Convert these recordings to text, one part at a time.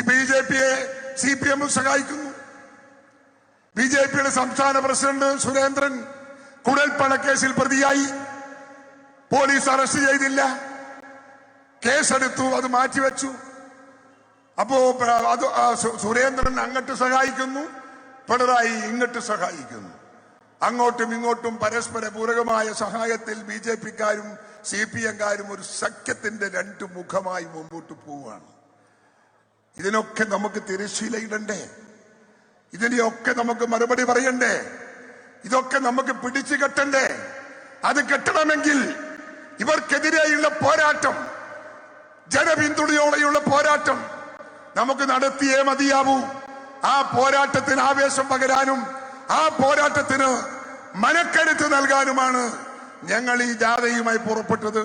B J പിയെ C P M സഹായിക്കുന്നു. B J പിയുടെ സംസ്ഥാന പ്രസിഡന്റ് സുരേന്ദ്രൻ കുഴൽപ്പണക്കേസിൽ പ്രതിയായി. പോലീസ് അറസ്റ്റ് ചെയ്തില്ല. കേസെടുത്തു അത് മാറ്റിവെച്ചു. അപ്പോ അത് സുരേന്ദ്രൻ അങ്ങോട്ട് സഹായിക്കുന്നു പിണറായി ഇങ്ങോട്ട് സഹായിക്കുന്നു. അങ്ങോട്ടും ഇങ്ങോട്ടും പരസ്പര പൂരകമായ സഹായത്തിൽ ബി ജെ പിക്കാരും സി പി എംകാരും ഒരു സഖ്യത്തിന്റെ രണ്ട് മുഖമായി മുമ്പോട്ട് പോവുകയാണ്. ഇതിനൊക്കെ നമുക്ക് തിരശ്ശീലയിടണ്ടേ? ഇതിനെയൊക്കെ നമുക്ക് മറുപടി പറയണ്ടേ? ഇതൊക്കെ നമുക്ക് പിടിച്ചു കെട്ടണ്ടേ? അത് കെട്ടണമെങ്കിൽ ഇവർക്കെതിരെയുള്ള പോരാട്ടം ജനപിന്തുണയോടെയുള്ള പോരാട്ടം നമുക്ക് നടത്തിയേ മതിയാവൂ. ആ പോരാട്ടത്തിന് ആവേശം പകരാനും ആ പോരാട്ടത്തിന് മനക്കരുത്ത് നൽകാനുമാണ് ഞങ്ങൾ ഈ ജാഥയുമായി പുറപ്പെട്ടത്.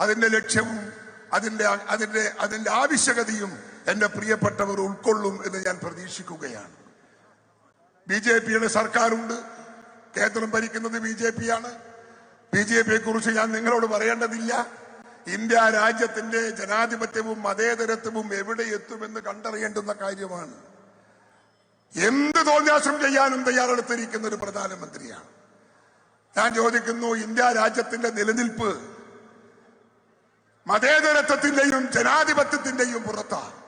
അതിന്റെ ലക്ഷ്യവും അതിന്റെ അതിന്റെ അതിന്റെ ആവശ്യകതയും എന്റെ പ്രിയപ്പെട്ടവർ ഉൾക്കൊള്ളും എന്ന് ഞാൻ പ്രതീക്ഷിക്കുകയാണ്. ബി ജെ പിയുടെ സർക്കാരുണ്ട്. കേന്ദ്രം ഭരിക്കുന്നത് ബി ജെ പി ആണ് ബി ജെ പിയെ കുറിച്ച് ഞാൻ നിങ്ങളോട് പറയേണ്ടതില്ല. ഇന്ത്യ രാജ്യത്തിന്റെ ജനാധിപത്യവും മതേതരത്വവും എവിടെ എത്തുമെന്ന് കണ്ടറിയേണ്ടുന്ന കാര്യമാണ്. എന്ത് തോന്നിയാസം ചെയ്യാനും തയ്യാറെടുത്തിരിക്കുന്ന ഒരു പ്രധാനമന്ത്രിയാണ്. ഞാൻ ചോദിക്കുന്നു ഇന്ത്യ രാജ്യത്തിന്റെ നിലനിൽപ്പ് മതേതരത്വത്തിന്റെയും ജനാധിപത്യത്തിന്റെയും പുറത്താണ്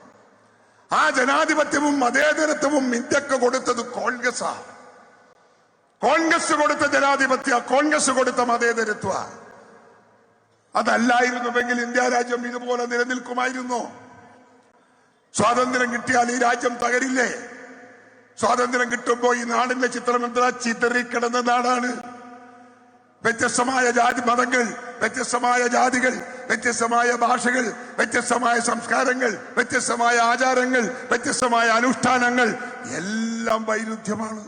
ആ ജനാധിപത്യവും മതേതരത്വവും ഇന്ത്യയ്ക്ക് കൊടുത്തത് കോൺഗ്രസ് കോൺഗ്രസ് കൊടുത്ത ജനാധിപത്യ കോൺഗ്രസ് കൊടുത്ത മതേതരത്വ. അതല്ലായിരുന്നുവെങ്കിൽ ഇന്ത്യ രാജ്യം ഇതുപോലെ നിലനിൽക്കുമായിരുന്നു. സ്വാതന്ത്ര്യം കിട്ടിയാൽ ഈ രാജ്യം തകരില്ലേ? സ്വാതന്ത്ര്യം കിട്ടുമ്പോ ഈ നാടിന്റെ ചിത്രം എന്താ? ചിതറിക്കിടന്ന നാടാണ്. വ്യത്യസ്തമായ ജാതി മതങ്ങൾ വ്യത്യസ്തമായ ജാതികൾ വ്യത്യസ്തമായ ഭാഷകൾ വ്യത്യസ്തമായ സംസ്കാരങ്ങൾ വ്യത്യസ്തമായ ആചാരങ്ങൾ വ്യത്യസ്തമായ അനുഷ്ഠാനങ്ങൾ എല്ലാം വൈരുദ്ധ്യമാണ്.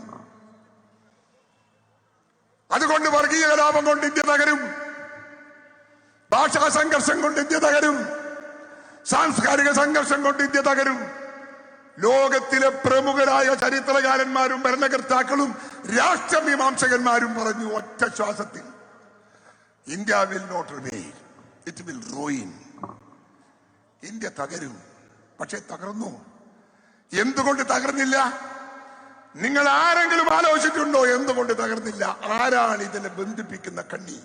അതുകൊണ്ട് വർഗീയ കലാപം കൊണ്ട് ഇന്ത്യ തകരും. ഭാഷാ സംഘർഷം കൊണ്ട് ഇന്ത്യ തകരും. സാംസ്കാരിക സംഘർഷം കൊണ്ട് ഇന്ത്യ തകരും. ലോകത്തിലെ പ്രമുഖരായ ചരിത്രകാരന്മാരും ഭരണകർത്താക്കളും രാഷ്ട്രമീമാംസകന്മാരും പറഞ്ഞു ഒറ്റ ശ്വാസത്തിൽ India will not remain it will ruin India തകരും. പക്ഷെ തകർന്നു. എന്തുകൊണ്ട് തകർന്നില്ല? നിങ്ങൾ ആരെങ്കിലും ആലോചിച്ചിട്ടുണ്ടോ എന്തുകൊണ്ട് തകർന്നില്ല? ആരാണ് ഇതിനെ ബന്ധിപ്പിക്കുന്ന കണ്ണി?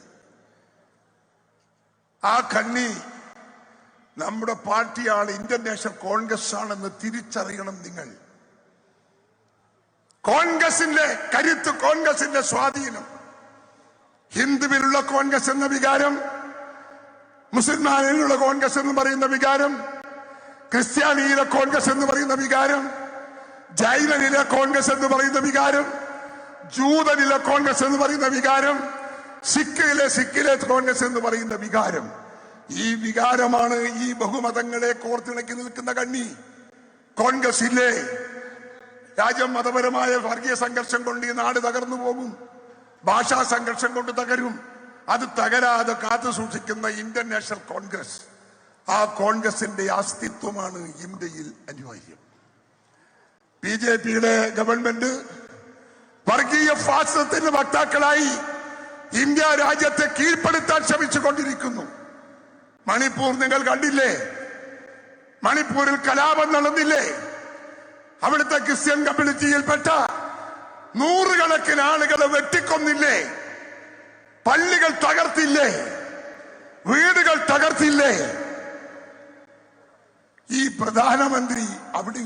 ആ കണ്ണി നമ്മുടെ പാർട്ടിയാണ് ഇന്ത്യൻ നാഷണൽ കോൺഗ്രസ് ആണെന്ന് തിരിച്ചറിയണം നിങ്ങൾ. കോൺഗ്രസിന്റെ കരുത്ത് കോൺഗ്രസിന്റെ സ്വാധീനം. ഹിന്ദുവിലുള്ള കോൺഗ്രസ് എന്ന വികാരം മുസൽമാനിലുള്ള കോൺഗ്രസ് എന്ന് പറയുന്ന വികാരം ക്രിസ്ത്യാനിയിലെ കോൺഗ്രസ് എന്ന് പറയുന്ന വികാരം ജൈനനിലെ കോൺഗ്രസ് എന്ന് പറയുന്ന വികാരം ജൂതനിലെ കോൺഗ്രസ് എന്ന് പറയുന്ന വികാരം സിഖിലെ സിഖിലെ കോൺഗ്രസ് എന്ന് പറയുന്ന വികാരം. ഈ വികാരമാണ് ഈ ബഹുമതങ്ങളെ കോർത്തിണക്കി നിൽക്കുന്ന കണ്ണി. കോൺഗ്രസ് ഇല്ലേ? രാജ്യം മതപരമായ വർഗീയ സംഘർഷം കൊണ്ട് ഈ നാട് തകർന്നു പോകും. ഭാഷാ സംഘർഷം കൊണ്ട് തകരും. അത് തകരാതെ കാത്തു സൂക്ഷിക്കുന്ന ഇന്ത്യൻ നാഷണൽ കോൺഗ്രസ് ആ കോൺഗ്രസിന്റെ അസ്തിത്വമാണ് ഇന്ത്യയിൽ അനിവാര്യം. ബി ജെ പിയുടെ ഗവൺമെന്റ് വർഗീയ ഫാസത്തിന്റെ വക്താക്കളായി ഇന്ത്യ രാജ്യത്തെ കീഴ്പ്പെടുത്താൻ ശ്രമിച്ചുകൊണ്ടിരിക്കുന്നു. മണിപ്പൂർ നിങ്ങൾ കണ്ടില്ലേ? മണിപ്പൂരിൽ കലാപം നടന്നില്ലേ? അവിടുത്തെ ക്രിസ്ത്യൻ കമ്മ്യൂണിറ്റിയിൽപ്പെട്ട നൂറുകണക്കിന് ആളുകളെ വെട്ടിക്കൊന്നില്ലേ? പള്ളികൾ തകർത്തില്ലേ? വീടുകൾ തകർത്തില്ലേ? ഈ പ്രധാനമന്ത്രി അവിടെ